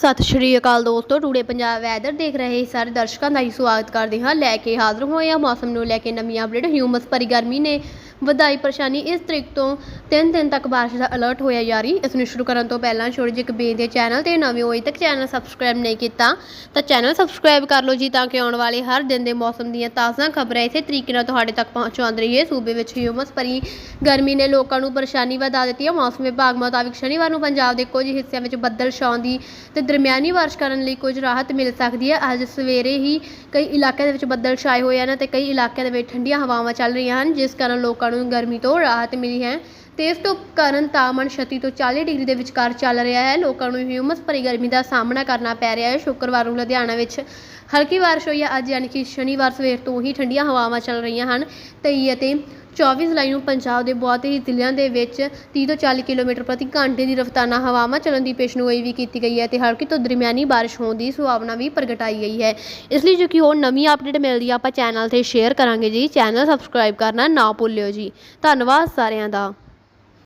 ਸਤਿ ਸ਼੍ਰੀ ਅਕਾਲ ਦੋਸਤੋ today Punjab weather ਦੇਖ ਰਹੇ ਸਾਰੇ ਦਰਸ਼ਕਾਂ ਦਾ ਹੀ ਸਵਾਗਤ ਕਰਦੇ ਹਾਂ। ਲੈ ਕੇ ਹਾਜ਼ਰ ਹੋਏ ਹਾਂ, ਮੌਸਮ ਨੂੰ ਲੈ ਕੇ ਨਵੀਂ ਅਪਡੇਟ ਹਿਊਮਸ ਭਰੀ ਗਰਮੀ ਨੇ ਵਧਾਈ ਪਰੇਸ਼ਾਨੀ, ਇਸ ਤਰੀਕ ਤੋਂ 3 ਦਿਨ ਤੱਕ ਬਾਰਿਸ਼ ਦਾ ਅਲਰਟ ਹੋਇਆ ਜਾਰੀ। ਇਸ ਨੂੰ ਸ਼ੁਰੂ ਕਰਨ ਤੋਂ ਪਹਿਲਾਂ ਛੋਟੀ ਜਿਹੀ ਇੱਕ ਬੇਨਤੀ ਹੈ ਚੈਨਲ ਤੇ ਨਵੇਂ ਹੋਏ ਤੱਕ ਚੈਨਲ ਸਬਸਕ੍ਰਾਈਬ ਨਹੀਂ ਕੀਤਾ, ਤਾਂ ਚੈਨਲ ਸਬਸਕ੍ਰਾਈਬ ਕਰ ਲਓ ਜੀ, ਤਾਂ ਕਿ ਆਉਣ ਵਾਲੇ ਹਰ ਦਿਨ ਦੇ ਮੌਸਮ ਦੀਆਂ ਤਾਜ਼ਾ ਖਬਰਾਂ ਇਸੇ ਤਰੀਕੇ ਨਾਲ ਤੁਹਾਡੇ ਤੱਕ ਪਹੁੰਚਾਉਂਦੀ ਰਹੀਏ। ਸੂਬੇ ਵਿੱਚ ਹਿਊਮਸ ਭਰੀ ਗਰਮੀ ਨੇ ਲੋਕਾਂ ਨੂੰ ਪਰੇਸ਼ਾਨੀ ਵਧਾ ਦਿੱਤੀ ਹੈ। ਮੌਸਮ ਵਿਭਾਗ ਮੁਤਾਬਿਕ ਸ਼ਨੀਵਾਰ ਨੂੰ ਪੰਜਾਬ ਦੇ ਕੁਝ ਹਿੱਸਿਆਂ ਵਿੱਚ ਬੱਦਲ ਛਾਉਣ ਦੀ ਤੇ ਦਰਮਿਆਨੀ ਬਾਰਿਸ਼ ਕਰਨ ਲਈ ਕੁਝ ਰਾਹਤ ਮਿਲ ਸਕਦੀ ਹੈ। ਅੱਜ ਸਵੇਰੇ ਹੀ ਕਈ ਇਲਾਕਿਆਂ ਦੇ ਵਿੱਚ ਬੱਦਲ ਛਾਏ ਹੋਏ ਹਨ ਤੇ ਕਈ ਇਲਾਕਿਆਂ ਦੇ ਵਿੱਚ ਠੰਡੀਆਂ ਹਵਾਵਾਂ ਚੱਲ ਰਹੀਆਂ ਹਨ, ਜਿਸ ਕਾਰਨ ਲੋਕਾਂ ਨੂੰ ਗਰਮੀ ਤੋਂ ਰਾਹਤ ਮਿਲੀ ਹੈ। ਤੇ ਇਸ ਤੋਂ ਕਾਰਨ ਤਾਪਮਾਨ 36 ਤੋਂ 40 ਡਿਗਰੀ ਦੇ ਵਿਚਕਾਰ ਚੱਲ ਰਿਹਾ ਹੈ। ਲੋਕਾਂ ਨੂੰ ਹਿਊਮਸ ਭਰੀ ਗਰਮੀ ਦਾ ਸਾਹਮਣਾ ਕਰਨਾ ਪੈ ਰਿਹਾ ਹੈ। ਸ਼ੁੱਕਰਵਾਰ ਨੂੰ ਲੁਧਿਆਣਾ ਵਿੱਚ ਹਲਕੀ ਬਾਰਿਸ਼ ਹੋਈ ਹੈ। ਅੱਜ ਯਾਨੀ ਕਿ ਸ਼ਨੀਵਾਰ ਸਵੇਰ ਤੋਂ ਹੀ ਠੰਡੀਆਂ ਹਵਾਵਾਂ ਚੱਲ ਰਹੀਆਂ ਹਨ। 23 ਅਤੇ 24 ਜੁਲਾਈ ਨੂੰ ਪੰਜਾਬ ਦੇ ਬਹੁਤ ਹੀ ਜ਼ਿਲ੍ਹਿਆਂ ਦੇ ਵਿੱਚ 30 ਤੋਂ 40 ਕਿਲੋਮੀਟਰ ਪ੍ਰਤੀ ਘੰਟੇ ਦੀ ਰਫ਼ਤਾਰ ਹਵਾਵਾਂ ਚੱਲਣ ਦੀ ਪੇਸ਼ਨਗੋਈ ਵੀ ਕੀਤੀ ਗਈ ਹੈ ਤੇ ਹਲਕੀ ਤੋਂ ਦਰਮਿਆਨੀ ਬਾਰਿਸ਼ ਹੋਣ ਦੀ ਸੰਭਾਵਨਾ ਵੀ ਪ੍ਰਗਟਾਈ ਗਈ ਹੈ। ਇਸ ਲਈ ਜੋ ਕਿ ਹੋਰ ਨਵੀਂ ਅਪਡੇਟ ਮਿਲਦੀ ਆ, ਆਪਾਂ ਚੈਨਲ ਤੇ ਸ਼ੇਅਰ ਕਰਾਂਗੇ ਜੀ। ਚੈਨਲ ਸਬਸਕ੍ਰਾਈਬ ਕਰਨਾ ਨਾ ਭੁੱਲਿਓ ਜੀ। ਧੰਨਵਾਦ ਸਾਰਿਆਂ ਦਾ।